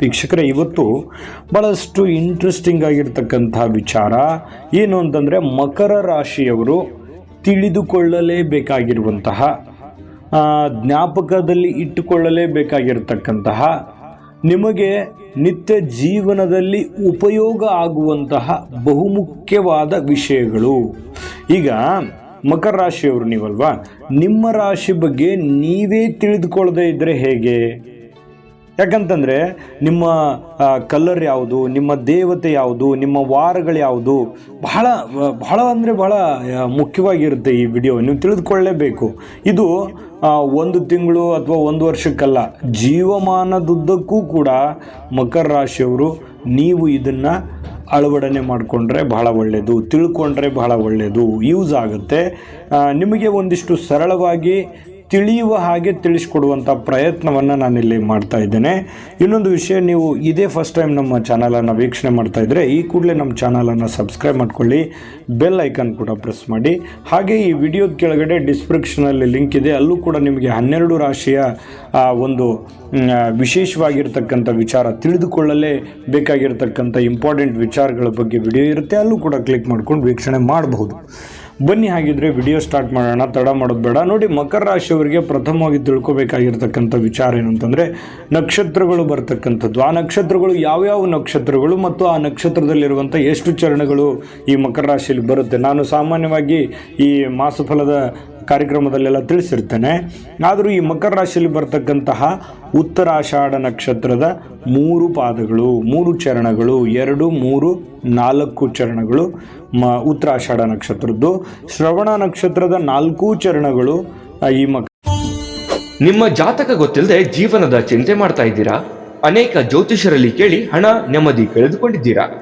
ವೀಕ್ಷಕರೇ, ಇವತ್ತು ಭಾಳಷ್ಟು ಇಂಟ್ರೆಸ್ಟಿಂಗ್ ಆಗಿರ್ತಕ್ಕಂಥ ವಿಚಾರ. ಏನು ಅಂತಂದರೆ, ಮಕರ ರಾಶಿಯವರು ತಿಳಿದುಕೊಳ್ಳಲೇಬೇಕಾಗಿರುವಂತಹ ಜ್ಞಾಪಕದಲ್ಲಿ ಇಟ್ಟುಕೊಳ್ಳಲೇಬೇಕಾಗಿರ್ತಕ್ಕಂತಹ, ನಿಮಗೆ ನಿತ್ಯ ಜೀವನದಲ್ಲಿ ಉಪಯೋಗ ಆಗುವಂತಹ ಬಹುಮುಖ್ಯವಾದ ವಿಷಯಗಳು. ಈಗ, ಮಕರ ರಾಶಿಯವರು ನೀವಲ್ವಾ? ನಿಮ್ಮ ರಾಶಿ ಬಗ್ಗೆ ನೀವೇ ತಿಳಿದುಕೊಳ್ಳದೆ ಇದ್ದರೆ ಹೇಗೆ? ಯಾಕಂತಂದರೆ ನಿಮ್ಮ ಕಲ್ಲರ್ ಯಾವುದು, ನಿಮ್ಮ ದೇವತೆ ಯಾವುದು, ನಿಮ್ಮ ವಾರಗಳು ಯಾವುದು, ಬಹಳ ಬಹಳ ಅಂದರೆ ಬಹಳ ಮುಖ್ಯವಾಗಿರುತ್ತೆ ಈ ವಿಡಿಯೋ. ನೀವು ತಿಳಿದುಕೊಳ್ಳಲೇಬೇಕು ಇದು ಒಂದು ತಿಂಗಳು ಅಥವಾ ಒಂದು ವರ್ಷಕ್ಕಲ್ಲ, ಜೀವಮಾನದುದ್ದಕ್ಕೂ ಕೂಡ ಮಕರ ರಾಶಿಯವರು ನೀವು ಇದನ್ನು ಅಳವಡನೆ ಮಾಡಿಕೊಂಡ್ರೆ ಬಹಳ ಒಳ್ಳೆಯದು ತಿಳ್ಕೊಂಡ್ರೆ ಬಹಳ ಒಳ್ಳೆಯದು ಯೂಸ್ ಆಗುತ್ತೆ. ನಿಮಗೆ ಒಂದಿಷ್ಟು ಸರಳವಾಗಿ ತಿಳಿಯುವ ಹಾಗೆ ತಿಳಿಸ್ಕೊಡುವಂಥ ಪ್ರಯತ್ನವನ್ನು ನಾನಿಲ್ಲಿ ಮಾಡ್ತಾ ಇದ್ದೇನೆ. ಇನ್ನೊಂದು ವಿಷಯ, ನೀವು ಇದೇ ಫಸ್ಟ್ ಟೈಮ್ ನಮ್ಮ ಚಾನಲನ್ನು ವೀಕ್ಷಣೆ ಮಾಡ್ತಾ ಇದ್ದರೆ ಈ ಕೂಡಲೇ ನಮ್ಮ ಚಾನಲನ್ನು ಸಬ್ಸ್ಕ್ರೈಬ್ ಮಾಡ್ಕೊಳ್ಳಿ. ಬೆಲ್ ಐಕನ್ ಕೂಡ ಪ್ರೆಸ್ ಮಾಡಿ. ಹಾಗೆ ಈ ವಿಡಿಯೋದ ಕೆಳಗಡೆ ಡಿಸ್ಕ್ರಿಪ್ಷನಲ್ಲಿ ಲಿಂಕ್ ಇದೆ. ಅಲ್ಲೂ ಕೂಡ ನಿಮಗೆ ಹನ್ನೆರಡು ರಾಶಿಯ ಒಂದು ವಿಶೇಷವಾಗಿರ್ತಕ್ಕಂಥ ವಿಚಾರ ತಿಳಿದುಕೊಳ್ಳಲೇ ಬೇಕಾಗಿರ್ತಕ್ಕಂಥ ಇಂಪಾರ್ಟೆಂಟ್ ವಿಚಾರಗಳ ಬಗ್ಗೆ ವಿಡಿಯೋ ಇರುತ್ತೆ. ಅಲ್ಲೂ ಕೂಡ ಕ್ಲಿಕ್ ಮಾಡ್ಕೊಂಡು ವೀಕ್ಷಣೆ ಮಾಡಬಹುದು. ಬನ್ನಿ ಹಾಗಿದ್ರೆ ವಿಡಿಯೋ ಸ್ಟಾರ್ಟ್ ಮಾಡೋಣ, ತಡ ಮಾಡೋದು ಬೇಡ. ನೋಡಿ, ಮಕರ ರಾಶಿಯವರಿಗೆ ಪ್ರಥಮವಾಗಿ ತಿಳ್ಕೊಬೇಕಾಗಿರ್ತಕ್ಕಂಥ ವಿಚಾರ ಏನು ಅಂತಂದರೆ, ನಕ್ಷತ್ರಗಳು ಬರ್ತಕ್ಕಂಥದ್ದು. ಆ ನಕ್ಷತ್ರಗಳು ಯಾವ್ಯಾವ ನಕ್ಷತ್ರಗಳು ಮತ್ತು ಆ ನಕ್ಷತ್ರದಲ್ಲಿರುವಂಥ ಎಷ್ಟು ಚರಣಗಳು ಈ ಮಕರ ರಾಶಿಯಲ್ಲಿ ಬರುತ್ತೆ? ನಾನು ಸಾಮಾನ್ಯವಾಗಿ ಈ ಮಾಸಫಲದ ಕಾರ್ಯಕ್ರಮದಲ್ಲೆಲ್ಲ ತಿಳಿಸಿರ್ತೇನೆ. ಆದರೂ ಈ ಮಕರ ರಾಶಿಯಲ್ಲಿ ಬರ್ತಕ್ಕಂತಹ ಉತ್ತರಾಷಾಢ ನಕ್ಷತ್ರದ ಮೂರು ಪಾದಗಳು, ಮೂರು ಚರಣಗಳು, ಎರಡು, ಮೂರು, ನಾಲ್ಕು ಚರಣಗಳು, ಮ, ಉತ್ತರಾಷಾಢ ನಕ್ಷತ್ರದ್ದು. ಶ್ರವಣ ನಕ್ಷತ್ರದ ನಾಲ್ಕು ಚರಣಗಳು ಈ ಮಕ ನಿಮ್ಮ ಜಾತಕ ಗೊತ್ತಿಲ್ಲದೆ ಜೀವನದ ಚಿಂತೆ ಮಾಡ್ತಾ ಇದ್ದೀರಾ? ಅನೇಕ ಜ್ಯೋತಿಷರಲ್ಲಿ ಕೇಳಿ ಹಣ ನೆಮ್ಮದಿ ಕಳೆದುಕೊಂಡಿದ್ದೀರಾ?